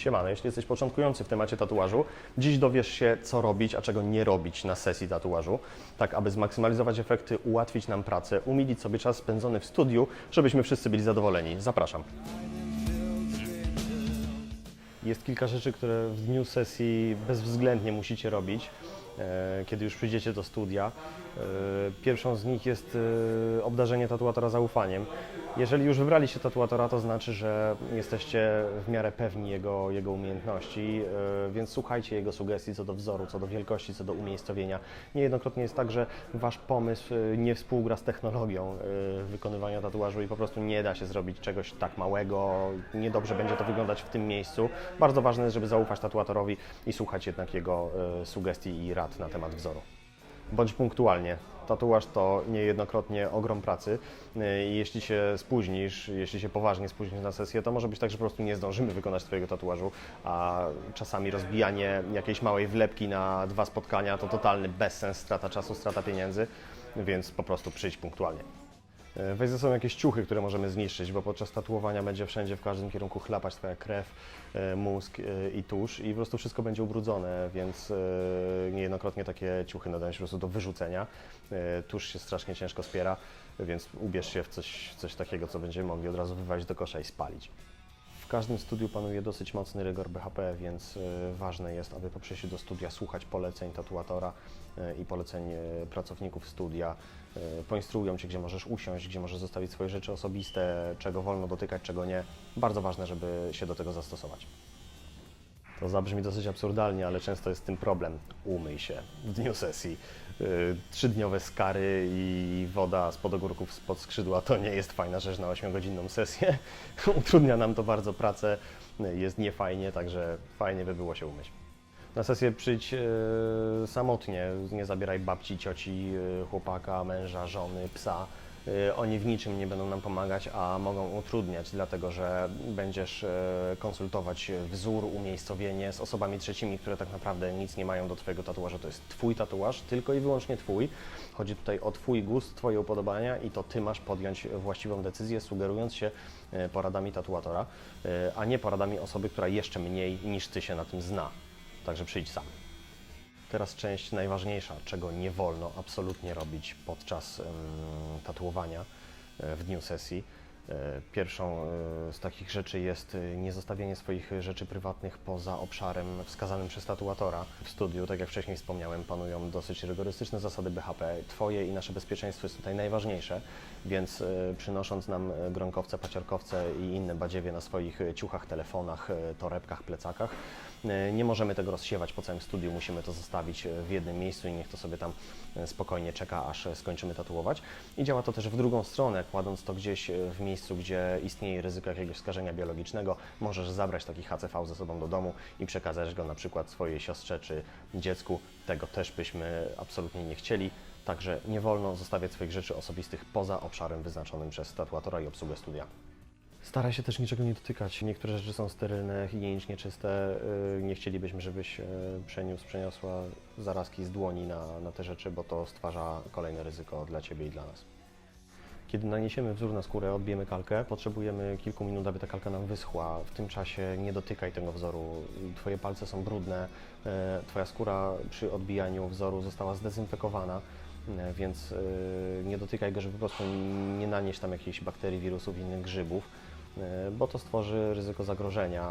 Siemano, jeśli jesteś początkujący w temacie tatuażu, dziś dowiesz się, co robić, a czego nie robić na sesji tatuażu, tak aby zmaksymalizować efekty, ułatwić nam pracę, umilić sobie czas spędzony w studiu, żebyśmy wszyscy byli zadowoleni. Zapraszam. Jest kilka rzeczy, które w dniu sesji bezwzględnie musicie robić, e, kiedy już przyjdziecie do studia. E, Pierwszą z nich jest e, obdarzenie tatuatora zaufaniem. Jeżeli już wybraliście tatuatora, to znaczy, że jesteście w miarę pewni jego, jego umiejętności, e, więc słuchajcie jego sugestii co do wzoru, co do wielkości, co do umiejscowienia. Niejednokrotnie jest tak, że wasz pomysł e, nie współgra z technologią e, wykonywania tatuażu i po prostu nie da się zrobić czegoś tak małego, niedobrze będzie to wyglądać w tym miejscu. Bardzo ważne jest, żeby zaufać tatuatorowi i słuchać jednak jego sugestii i rad na temat wzoru. Bądź punktualnie. Tatuaż to niejednokrotnie ogrom pracy e, i jeśli się spóźnisz, jeśli się poważnie spóźnisz na sesję, to może być tak, że po prostu nie zdążymy wykonać Twojego tatuażu, a czasami rozbijanie jakiejś małej wlepki na dwa spotkania to totalny bezsens, strata czasu, strata pieniędzy, więc po prostu przyjdź punktualnie. E, Weź ze sobą jakieś ciuchy, które możemy zniszczyć, bo podczas tatuowania będzie wszędzie w każdym kierunku chlapać Twoja krew, e, mózg e, i tusz i po prostu wszystko będzie ubrudzone, więc niejednokrotnie takie ciuchy nadają się po prostu do wyrzucenia. Tusz się strasznie ciężko spiera, więc ubierz się w coś, coś takiego, co będziemy mogli od razu wywalić do kosza i spalić. Każdym studiu panuje dosyć mocny rygor BHP, więc e, ważne jest, aby po przyjściu do studia słuchać poleceń tatuatora e, i poleceń e, pracowników studia. Poinstruują Cię, gdzie możesz usiąść, gdzie możesz zostawić swoje rzeczy osobiste, czego wolno dotykać, czego nie. Bardzo ważne, żeby się do tego zastosować. To zabrzmi dosyć absurdalnie, ale często jest z tym problem. Umyj się w dniu sesji. Yy, Trzydniowe skary i woda spod ogórków spod skrzydła to nie jest fajna rzecz na 8-godzinną sesję. Utrudnia nam to bardzo pracę, yy, jest niefajnie, także fajnie by było się umyć. Na sesję przyjdź yy, samotnie, nie zabieraj babci, cioci, chłopaka, męża, żony, psa. Yy, Oni w niczym nie będą nam pomagać, a mogą utrudniać, dlatego że będziesz yy, konsultować wzór, umiejscowienie z osobami trzecimi, które tak naprawdę nic nie mają do Twojego tatuażu. To jest Twój tatuaż, tylko i wyłącznie Twój. Chodzi tutaj o Twój gust, Twoje upodobania i to Ty masz podjąć właściwą decyzję, sugerując się yy, poradami tatuatora, a nie poradami osoby, która jeszcze mniej niż Ty się na tym zna. Także przyjdź sam. Teraz część najważniejsza, czego nie wolno absolutnie robić podczas tatuowania e, w dniu sesji. E, Pierwszą e, z takich rzeczy jest niezostawienie swoich rzeczy prywatnych poza obszarem wskazanym przez tatuatora. W studiu, tak jak wcześniej wspomniałem, panują dosyć rygorystyczne zasady BHP. Twoje i nasze bezpieczeństwo jest tutaj najważniejsze, więc przynosząc nam gronkowce, paciorkowce i inne badziewie na swoich ciuchach, telefonach, torebkach, plecakach, Nie możemy tego rozsiewać po całym studiu, musimy to zostawić e, w jednym miejscu i niech to sobie tam e, spokojnie czeka, aż e, skończymy tatuować. I działa to też w drugą stronę, kładąc to gdzieś e, w miejscu, gdzie istnieje ryzyko jakiegoś skażenia biologicznego, możesz zabrać taki HCV ze sobą do domu i przekazać go na przykład swojej siostrze czy dziecku. Tego też byśmy absolutnie nie chcieli. Także nie wolno zostawiać swoich rzeczy osobistych poza obszarem wyznaczonym przez tatuatora i obsługę studia. Staraj się też niczego nie dotykać. Niektóre rzeczy są sterylne, higienicznie czyste. Yy, Nie chcielibyśmy, żebyś yy, przeniósł, przeniosła zarazki z dłoni na, na te rzeczy, bo to stwarza kolejne ryzyko dla Ciebie i dla nas. Kiedy naniesiemy wzór na skórę, odbijemy kalkę, potrzebujemy kilku minut, aby ta kalka nam wyschła. W tym czasie nie dotykaj tego wzoru. Twoje palce są brudne, e, Twoja skóra przy odbijaniu wzoru została zdezynfekowana, więc e, nie dotykaj go, żeby po prostu nie nanieść tam jakichś bakterii, wirusów, innych grzybów, e, bo to stworzy ryzyko zagrożenia.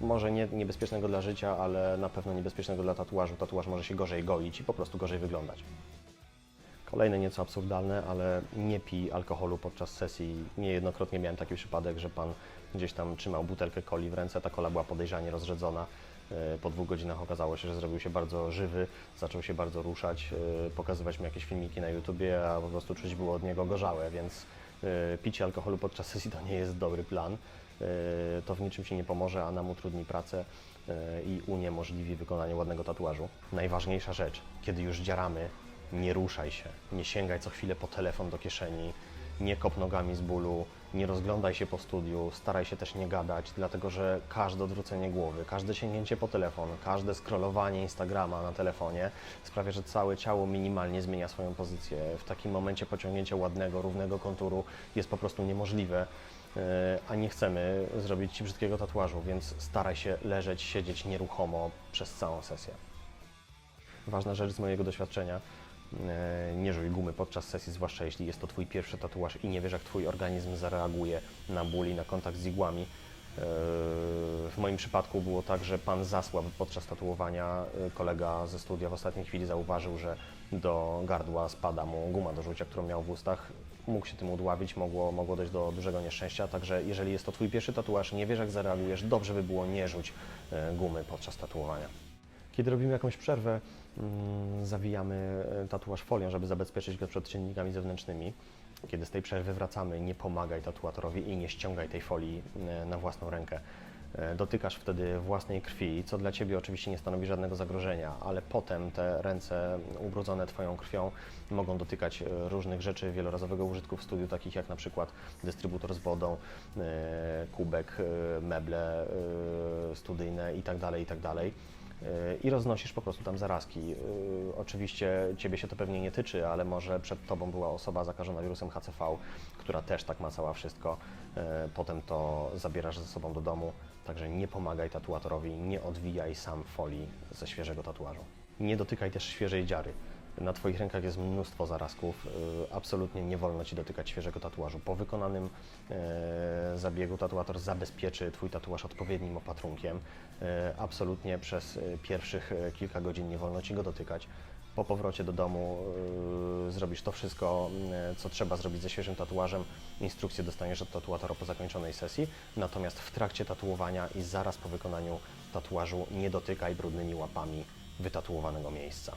Może nie niebezpiecznego dla życia, ale na pewno niebezpiecznego dla tatuażu. Tatuaż może się gorzej goić i po prostu gorzej wyglądać. Kolejne nieco absurdalne, ale nie pij alkoholu podczas sesji. Niejednokrotnie miałem taki przypadek, że pan gdzieś tam trzymał butelkę coli w ręce, ta kola była podejrzanie rozrzedzona. E, Po dwóch godzinach okazało się, że zrobił się bardzo żywy, zaczął się bardzo ruszać, e, pokazywać mi jakieś filmiki na YouTubie, a po prostu czuć było od niego gorzałe, więc e, picie alkoholu podczas sesji to nie jest dobry plan. To w niczym Ci nie pomoże, a nam utrudni pracę i uniemożliwi wykonanie ładnego tatuażu. Najważniejsza rzecz, kiedy już dziaramy, nie ruszaj się, nie sięgaj co chwilę po telefon do kieszeni, nie kop nogami z bólu, nie rozglądaj się po studiu, staraj się też nie gadać, dlatego że każde odwrócenie głowy, każde sięgnięcie po telefon, każde scrollowanie Instagrama na telefonie sprawia, że całe ciało minimalnie zmienia swoją pozycję. W takim momencie pociągnięcie ładnego, równego konturu jest po prostu niemożliwe, e, a nie chcemy zrobić Ci brzydkiego tatuażu, więc staraj się leżeć, siedzieć nieruchomo przez całą sesję. Ważna rzecz z mojego doświadczenia. E, Nie żuj gumy podczas sesji, zwłaszcza jeśli jest to Twój pierwszy tatuaż i nie wiesz, jak Twój organizm zareaguje na ból i na kontakt z igłami. E, W moim przypadku było tak, że pan zasłabł podczas tatuowania. E, Kolega ze studia w ostatniej chwili zauważył, że do gardła spada mu guma do rzucia, którą miał w ustach. Mógł się tym udławić, mogło, mogło dojść do dużego nieszczęścia. Także jeżeli jest to Twój pierwszy tatuaż, nie wiesz, jak zareagujesz, dobrze by było nie rzuć gumy podczas tatuowania. Kiedy robimy jakąś przerwę, mm, zawijamy e, tatuaż folią, żeby zabezpieczyć go przed czynnikami zewnętrznymi. Kiedy z tej przerwy wracamy, nie pomagaj tatuatorowi i nie ściągaj tej folii e, na własną rękę. E, Dotykasz wtedy własnej krwi, co dla Ciebie oczywiście nie stanowi żadnego zagrożenia, ale potem te ręce ubrudzone Twoją krwią mogą dotykać różnych rzeczy wielorazowego użytku w studiu, takich jak na przykład dystrybutor z wodą, kubek, meble studyjne itd. itd i roznosisz po prostu tam zarazki. Yy, Oczywiście Ciebie się to pewnie nie tyczy, ale może przed Tobą była osoba zakażona wirusem HCV, która też tak macała wszystko. Yy, Potem to zabierasz ze sobą do domu, także nie pomagaj tatuatorowi, nie odwijaj sam folii ze świeżego tatuażu. Nie dotykaj też świeżej dziary. Na Twoich rękach jest mnóstwo zarazków. Yy, Absolutnie nie wolno Ci dotykać świeżego tatuażu. Po wykonanym e, zabiegu tatuator zabezpieczy Twój tatuaż odpowiednim opatrunkiem. E, Absolutnie przez e, pierwszych kilka godzin nie wolno Ci go dotykać. Po powrocie do domu zrobisz to wszystko, co trzeba zrobić ze świeżym tatuażem. Instrukcję dostaniesz od tatuatora po zakończonej sesji. Natomiast w trakcie tatuowania i zaraz po wykonaniu tatuażu nie dotykaj brudnymi łapami wytatuowanego miejsca.